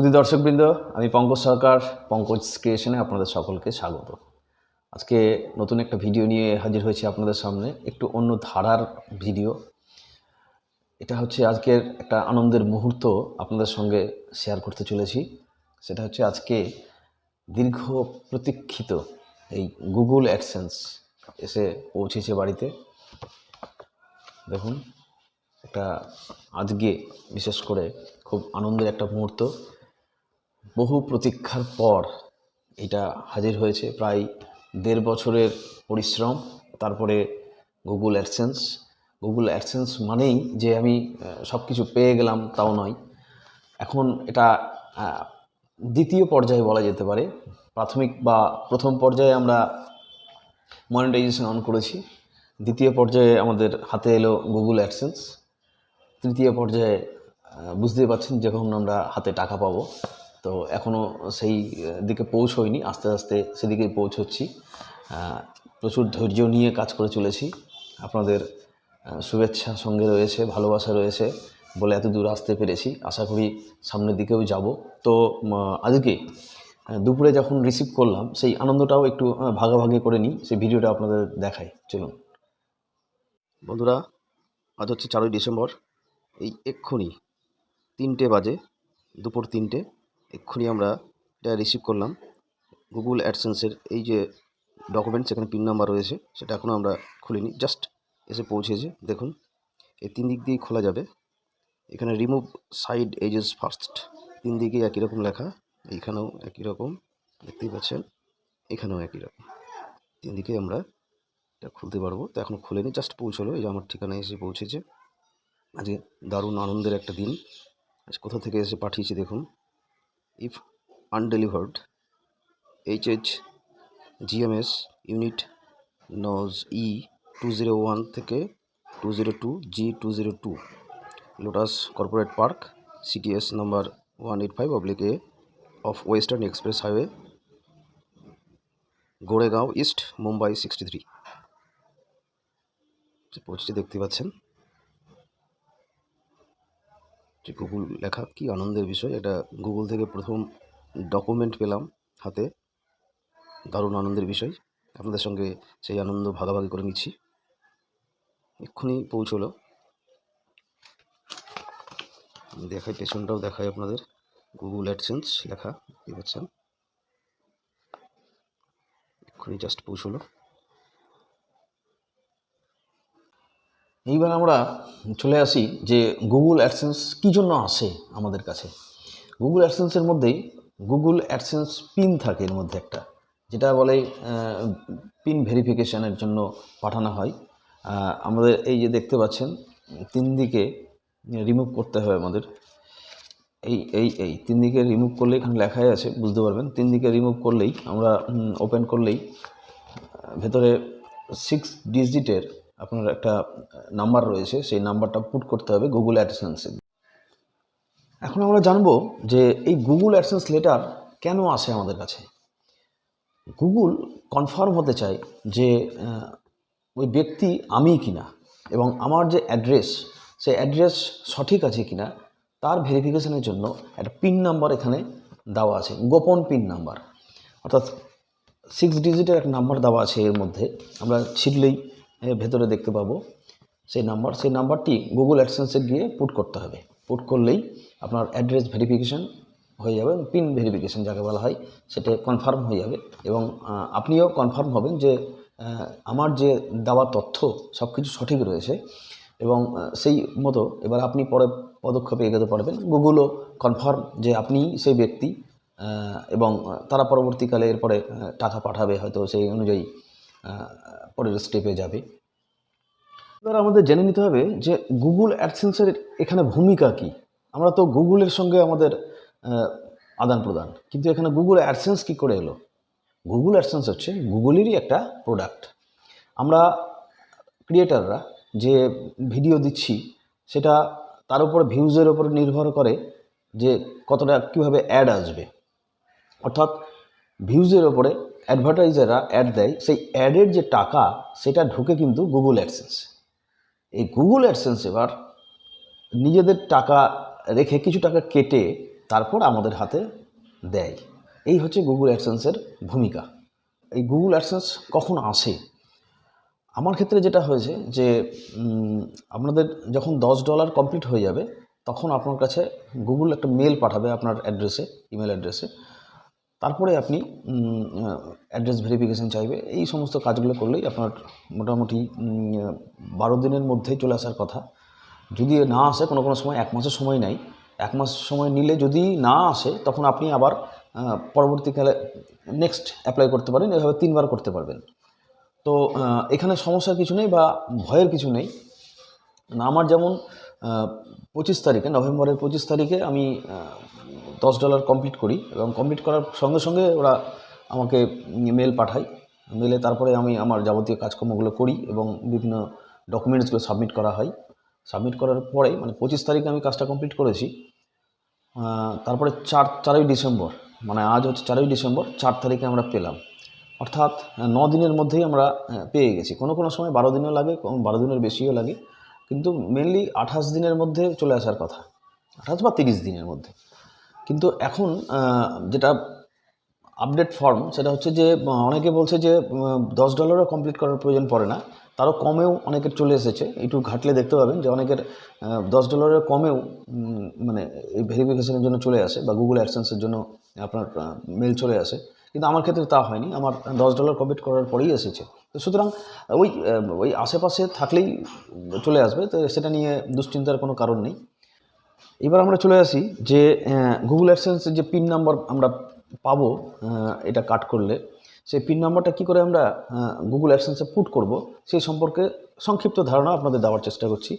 শুধু দর্শকবৃন্দ, আমি পঙ্কজ সরকার, পঙ্কজ ক্রিয়েশনে আপনাদের সকলকে স্বাগত। আজকে নতুন একটা ভিডিও নিয়ে হাজির হয়েছি আপনাদের সামনে, একটু অন্য ধারার ভিডিও। এটা হচ্ছে আজকের একটা আনন্দের মুহূর্ত আপনাদের সঙ্গে শেয়ার করতে চলেছি। সেটা হচ্ছে আজকে দীর্ঘ প্রতীক্ষিত এই গুগল অ্যাডসেন্স এসে পৌঁছেছে বাড়িতে। দেখুন, একটা আজকে বিশেষ করে খুব আনন্দের একটা মুহূর্ত। বহু প্রতীক্ষার পর এটা হাজির হয়েছে। প্রায় দেড় বছরের পরিশ্রম তারপরে গুগল অ্যাডসেন্স গুগল অ্যাডসেন্স মানেই যে আমি সব কিছু পেয়ে গেলাম তাও নয়। এখন এটা দ্বিতীয় পর্যায়ে বলা যেতে পারে। প্রাথমিক বা প্রথম পর্যায়ে আমরা মনিটাইজেশন অন করেছি। দ্বিতীয় পর্যায়ে আমাদের হাতে এলো গুগল অ্যাডসেন্স তৃতীয় পর্যায়ে আহ, বুঝতেই পারছেন যখন আমরা হাতে টাকা পাবো। তো এখনও সেই দিকে পৌঁছয়নি, আস্তে আস্তে সেদিকেই পৌঁছচ্ছি। প্রচুর ধৈর্য নিয়ে কাজ করে চলেছি। আপনাদের শুভেচ্ছা সঙ্গে রয়েছে, ভালোবাসা রয়েছে বলে এত দূর আসতে পেরেছি। আশা করি সামনের দিকেও যাব। তো আজকে দুপুরে যখন রিসিভ করলাম, সেই আনন্দটাও একটু ভাগাভাগি করে নিই। সেই ভিডিওটা আপনাদের দেখাই। চলুন। বন্ধুরা, আজ হচ্ছে চারই ডিসেম্বর। এই এক্ষুনি তিনটে বাজে, দুপুর তিনটে। এক্ষুনি আমরা এটা রিসিভ করলাম। গুগল অ্যাডসেন্সের এই যে ডকুমেন্টস এখানে পিন নাম্বার রয়েছে, সেটা এখনও আমরা খুলিনি। জাস্ট এসে পৌঁছেছে, দেখুন। এই তিন দিক দিয়েই খোলা যাবে। এখানে রিমুভ সাইড এজেস ফার্স্ট তিন দিকেই একই রকম লেখা। এইখানেও একই রকম, দেখতেই পাচ্ছেন? এখানেও একই রকম। তিন দিকে আমরা এটা খুলতে পারব। তো এখনও খুলেনি জাস্ট পৌঁছলো। এই যে আমার ঠিকানায় এসে পৌঁছেছে। আজকে দারুণ আনন্দের একটা দিন। আজ কোথা থেকে এসে পাঠিয়েছি, দেখুন। এইচ জিএমএস ইউনিট নজ ই টু জিরো ওয়ান থেকে two zero two G two zero two Lotus Corporate Park CTS number one eight five oblique A of Western Express Highway Goregaon east Mumbai sixty three পৌঁছেছে দেখতে পাচ্ছেন। যে Google লেখা কি আনন্দের বিষয়, এটা গুগল থেকে প্রথম ডকুমেন্ট পেলাম হাতে। দারুণ আনন্দের বিষয়। আপনাদের সঙ্গে সেই আনন্দ ভাগাভাগি করে নিচ্ছি। এক্ষুনি পৌঁছলো। দেখাই, পেছনটাও দেখাই আপনাদের। গুগল অ্যাডসেন্স লেখা দেখতে পাচ্ছেন। এক্ষুনি জাস্ট পৌঁছলো। এইবার আমরা চলে আসি যে গুগল অ্যাডসেন্স কী জন্য আসে আমাদের কাছে। গুগল অ্যাডসেন্সের মধ্যেই গুগল অ্যাডসেন্স পিন থাকে এর মধ্যে একটা, যেটা বলে পিন ভেরিফিকেশানের জন্য পাঠানো হয়। আমাদের এই যে দেখতে পাচ্ছেন, তিন দিকে রিমুভ করতে হবে আমাদের। এই এই এই, তিন দিকে রিমুভ করলে এখানে লেখাই আছে, বুঝতে পারবেন। তিন দিকে রিমুভ করলেই, আমরা ওপেন করলেই ভেতরে সিক্স ডিজিটের আপনার একটা নাম্বার রয়েছে, সেই নাম্বারটা পুট করতে হবে গুগল অ্যাডসেন্সে এখন আমরা জানব যে এই গুগল অ্যাডসেন্স লেটার কেন আসে আমাদের কাছে? গুগল কনফার্ম হতে চায় যে ওই ব্যক্তি আমি কিনা এবং আমার যে অ্যাড্রেস সেই অ্যাড্রেস সঠিক আছে কিনা, তার ভেরিফিকেশনের জন্য একটা পিন নাম্বার এখানে দেওয়া আছে, গোপন পিন নাম্বার অর্থাৎ সিক্স ডিজিটের একটা নাম্বার দেওয়া আছে এর মধ্যে। আমরা ছিটলেই ভেতরে দেখতে পাবো। সেই নাম্বার, সেই নাম্বারটি গুগল অ্যাডসেন্সে গিয়ে পুট করতে হবে। পুট করলেই আপনার অ্যাড্রেস ভেরিফিকেশন হয়ে যাবে পিন ভেরিফিকেশন যাকে বলা হয়, সেটা কনফার্ম হয়ে যাবে এবং আপনিও কনফার্ম হবেন যে আমার যে দেওয়া তথ্য সব কিছু সঠিক রয়েছে এবং সেই মতো এবার আপনি পরে পদক্ষেপে এগোতে পারবেন। গুগলও কনফার্ম যে আপনি সেই ব্যক্তি এবং তারা পরবর্তীকালে এরপরে টাকা পাঠাবে হয়তো সেই অনুযায়ী। পরের স্টেপে যাবে। এবার আমাদের জেনে নিতে হবে যে গুগল অ্যাডসেন্সের এখানে ভূমিকা কি। আমরা তো গুগলের সঙ্গে আমাদের আদান প্রদান, কিন্তু এখানে গুগল অ্যাডসেন্স কি করে এলো? গুগল অ্যাডসেন্স হচ্ছে গুগলেরই একটা প্রোডাক্ট আমরা ক্রিয়েটাররা যে ভিডিও দিচ্ছি, সেটা তার উপর ভিউজের উপর নির্ভর করে যে কতটা কীভাবে অ্যাড আসবে। অর্থাৎ ভিউজের ওপরে অ্যাডভার্টাইজাররা অ্যাড দেয়, সেই অ্যাডের যে টাকা, সেটা ঢুকে কিন্তু গুগল অ্যাডসেন্স এই গুগল অ্যাডসেন্স এবার নিজেদের টাকা রেখে কিছু টাকা কেটে তারপর আমাদের হাতে দেয়। এই হচ্ছে গুগল অ্যাডসেন্সের ভূমিকা। এই গুগল অ্যাডসেন্স কখন আসে? আমার ক্ষেত্রে যেটা হয়েছে যে আপনাদের যখন দশ ডলার কমপ্লিট হয়ে যাবে, তখন আপনার কাছে গুগল একটা মেল পাঠাবে আপনার অ্যাড্রেসে ইমেল অ্যাড্রেসে তারপরে আপনি অ্যাড্রেস ভেরিফিকেশন চাইবে। এই সমস্ত কাজগুলো করলেই আপনার মোটামুটি বারো দিনের মধ্যেই চলে আসার কথা। যদি না আসে, কোনো কোনো সময় এক মাসের সময় নেয়। এক মাস সময় নিলে যদি না আসে, তখন আপনি আবার পরবর্তীকালে নেক্সট অ্যাপ্লাই করতে পারেন। এভাবে তিনবার করতে পারবেন। তো এখানে সমস্যার কিছু নেই বা ভয়ের কিছু নেই। আমার যেমন পঁচিশ তারিখে, নভেম্বরের পঁচিশ তারিখে আমি দশ ডলার কমপ্লিট করি এবং কমপ্লিট করার সঙ্গে সঙ্গে ওরা আমাকে মেল পাঠায়। মেলে তারপরে আমি আমার যাবতীয় কাজকর্মগুলো করি এবং বিভিন্ন ডকুমেন্টসগুলো সাবমিট করা হয়। সাবমিট করার পরে মানে পঁচিশ তারিখে আমি কাজটা কমপ্লিট করেছি। তারপরে চার, চারই ডিসেম্বর মানে আজ হচ্ছে চারই ডিসেম্বর, চার তারিখে আমরা পেলাম। অর্থাৎ ন দিনের মধ্যেই আমরা পেয়ে গেছি। কোনো কোনো সময় বারো দিনও লাগে বারো দিনের বেশিও লাগে। কিন্তু মেনলি আঠাশ দিনের মধ্যে চলে আসার কথা। আঠাশ বা তিরিশ দিনের মধ্যে। কিন্তু এখন যেটা আপডেট ফর্ম সেটা হচ্ছে যে অনেকে বলছে যে দশ ডলারও কমপ্লিট করার প্রয়োজন পড়ে না। তারও কমেও অনেকের চলে এসেছে। একটু ঘাটলে দেখতে পাবেন যে, অনেকের দশ ডলারের কমেও মানে এই ভেরিফিকেশনের জন্য চলে আসে বা গুগল অ্যাডসেন্সের জন্য আপনার মেল চলে আসে। কিন্তু আমার ক্ষেত্রে তা হয়নি। আমার দশ ডলার কমপ্লিট করার পরেই এসেছে। তো সুতরাং, ওই ওই আশেপাশে থাকলেই চলে আসবে। তো সেটা নিয়ে দুশ্চিন্তার কোনো কারণ নেই। এবার আমরা চলে আসি যে গুগল অ্যাডসেন্সের যে পিন নাম্বার আমরা পাবো এটা কাট করলে, সেই পিন নাম্বারটা কী করে আমরা গুগল অ্যাডসেন্সে পুট করব, সেই সম্পর্কে সংক্ষিপ্ত ধারণা আপনাদের দেওয়ার চেষ্টা করছি।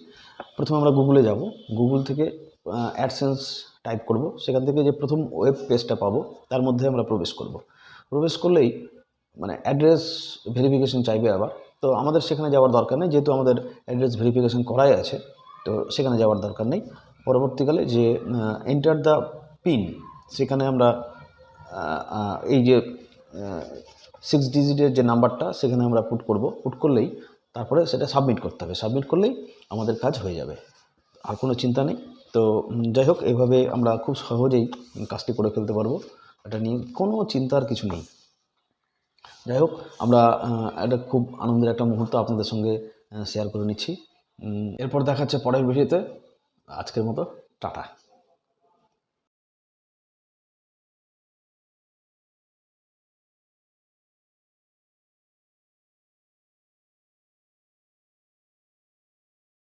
প্রথমে আমরা গুগলে যাব গুগল থেকে অ্যাডসেন্স টাইপ করব, সেখান থেকে যে প্রথম ওয়েব পেজটা পাবো, তার মধ্যে আমরা প্রবেশ করব। প্রবেশ করলেই মানে অ্যাড্রেস ভেরিফিকেশন চাইবে আবার, তো আমাদের সেখানে যাওয়ার দরকার নেই, যেহেতু আমাদের অ্যাড্রেস ভেরিফিকেশন করাই আছে, তো সেখানে যাওয়ার দরকার নেই। পরবর্তীকালে যে এন্টার দ্য পিন সেখানে আমরা এই যে সিক্স ডিজিটের যে নাম্বারটা সেখানে আমরা পুট করব। পুট করলেই তারপরে সেটা সাবমিট করতে হবে। সাবমিট করলেই আমাদের কাজ হয়ে যাবে। আর কোনো চিন্তা নেই। তো যাই হোক এইভাবে আমরা খুব সহজেই কাজটি করে ফেলতে পারব। এটা নিয়ে কোনো চিন্তার কিছু নেই। যাই হোক, আমরা একটা খুব আনন্দের একটা মুহূর্ত আপনাদের সঙ্গে শেয়ার করে নিচ্ছি। এরপর দেখাচ্ছে পরের ভিডিওতে। আজকের মতো টাটা।